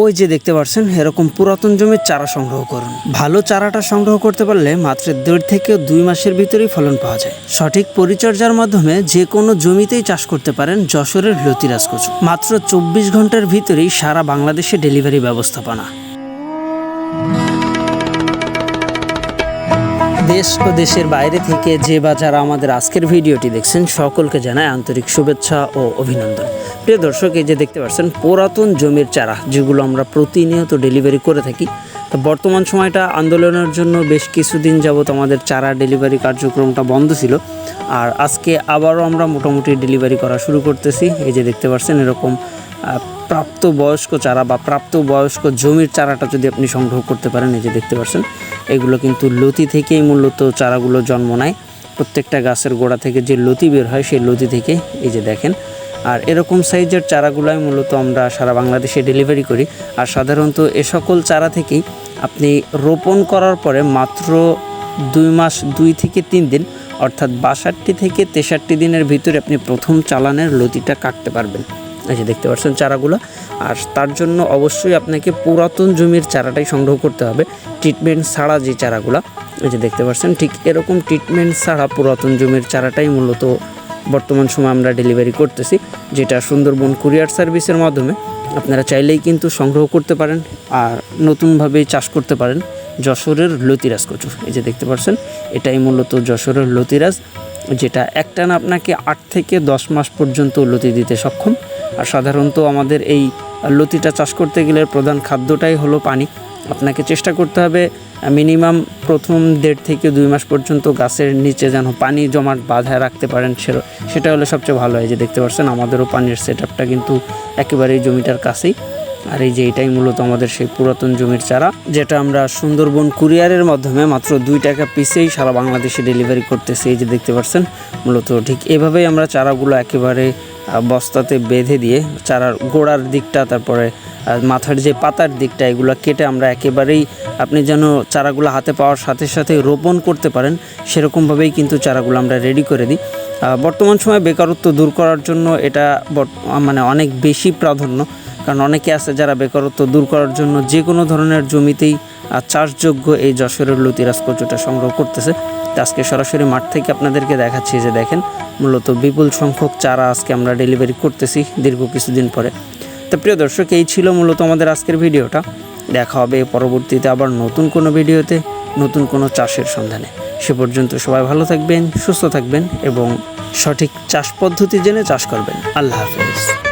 ওই যে দেখতে পাচ্ছেন এরকম পুরাতন জমির চারা সংগ্রহ করুন। ভালো চারাটা সংগ্রহ করতে পারলে মাত্র দেড় থেকে দুই মাসের ভিতরেই ফলন পাওয়া যায়। সঠিক পরিচর্যার মাধ্যমে যে কোনো জমিতেই চাষ করতে পারেন যশোরের লতিরাজ কচু। মাত্র চব্বিশ ঘণ্টার ভিতরেই সারা বাংলাদেশে ডেলিভারি ব্যবস্থাপনা। দেশ ও দেশের বাইরে থেকে যে বা যারা আমাদের আজকের ভিডিওটি দেখছেন, সকলকে জানায় আন্তরিক শুভেচ্ছা ও অভিনন্দন। প্রিয় দর্শক, এই যে দেখতে পাচ্ছেন, পুরাতন জমির চারা, যেগুলো আমরা প্রতিনিয়ত ডেলিভারি করে থাকি। তো বর্তমান সময়টা আন্দোলনের জন্য বেশ কিছুদিন যাবত আমাদের চারা ডেলিভারি কার্যক্রমটা বন্ধ ছিল। আর আজকে আবারও আমরা মোটামুটি ডেলিভারি করা শুরু করতেছি। এই যে দেখতে পাচ্ছেন, এরকম প্রাপ্তবয়স্ক চারা বা প্রাপ্তবয়স্ক জমির চারাটা যদি আপনি সংগ্রহ করতে পারেন, এই যে দেখতে পাচ্ছেন, এগুলো কিন্তু লতি থেকেই মূলত চারাগুলো জন্ম নেয়। প্রত্যেকটা গাছের গোড়া থেকে যে লতি বের হয়, সেই লতি থেকে এই যে দেখেন। আর এরকম সাইজের চারাগুলোই মূলত আমরা সারা বাংলাদেশে ডেলিভারি করি। আর সাধারণত এ সকল চারা থেকেই আপনি রোপণ করার পরে মাত্র দুই মাস, দুই থেকে তিন দিন, অর্থাৎ বাষট্টি থেকে তেষট্টি দিনের ভিতরে আপনি প্রথম চালানের লতিটা কাটতে পারবেন। এই যে দেখতে পাচ্ছেন চারাগুলো। আর তার জন্য অবশ্যই আপনাকে পুরাতন জমির চারাটাই সংগ্রহ করতে হবে ট্রিটমেন্ট ছাড়া যে চারাগুলো। এই যে দেখতে পাচ্ছেন, ঠিক এরকম ট্রিটমেন্ট ছাড়া পুরাতন জমির চারাটাই মূলত বর্তমান সময় আমরা ডেলিভারি করতেছি, যেটা সুন্দরবন কুরিয়ার সার্ভিসের মাধ্যমে আপনারা চাইলেই কিন্তু সংগ্রহ করতে পারেন আর নতুনভাবেই চাষ করতে পারেন। যশোরের লতিরাজ কচু, এই যে দেখতে পাচ্ছেন, এটাই মূলত যশোরের লতিরাজ। যেটা একটানা আপনাকে আট থেকে দশ মাস পর্যন্ত লতি দিতে সক্ষম। আর সাধারণত আমাদের এই লতিটা চাষ করতে গেলে প্রধান খাদ্যটাই হলো পানি। আপনাকে চেষ্টা করতে হবে মিনিমাম প্রথম দেড় থেকে দুই মাস পর্যন্ত গাছের নিচে যেন পানি জমাট বাঁধায় রাখতে পারেন সেটা হলে সবচেয়ে ভালো হয়। যে দেখতে পাচ্ছেন, আমাদেরও পানির সেট কিন্তু একেবারেই জমিটার কাছেই। আর এই যে এটাই মূলত আমাদের সেই পুরাতন জমির চারা, যেটা আমরা সুন্দরবন কুরিয়ারের মাধ্যমে মাত্র দুই টাকা পিসেই সারা বাংলাদেশে ডেলিভারি করতেছি। এই যে দেখতে পাচ্ছেন, মূলত ঠিক এভাবেই আমরা চারাগুলো একেবারে বস্তাতে বেঁধে দিয়ে চারার গোড়ার দিকটা, তারপরে মাথার যে পাতার দিকটা, এগুলো কেটে আমরা একেবারেই আপনি যেন চারাগুলো হাতে পাওয়ার সাথে সাথে রোপণ করতে পারেন, সেরকমভাবেই কিন্তু চারাগুলো আমরা রেডি করে দিই। বর্তমান সময়ে বেকারত্ব দূর করার জন্য এটা মানে অনেক বেশি প্রাধান্য। কারণ অনেকে আছে যারা বেকারত্ব দূর করার জন্য যে কোনো ধরনের জমিতেই চাষযোগ্য এই যশোরের লতিরাজ কচুটা সংগ্রহ করতেছে। আজকে সরাসরি মাঠ থেকে আপনাদেরকে দেখাচ্ছি যে দেখেন, মূলত বিপুল সংখ্যক চারা আজকে আমরা ডেলিভারি করতেছি দীর্ঘ কিছুদিন পরে। তো প্রিয় দর্শক, এই ছিল মূলত আমাদের আজকের ভিডিওটা। দেখা হবে পরবর্তীতে আবার নতুন কোনো ভিডিওতে, নতুন কোনো চাষের সন্ধানে। সে পর্যন্ত সবাই ভালো থাকবেন, সুস্থ থাকবেন এবং সঠিক চাষ পদ্ধতি জেনে চাষ করবেন। আল্লাহ হাফেজ।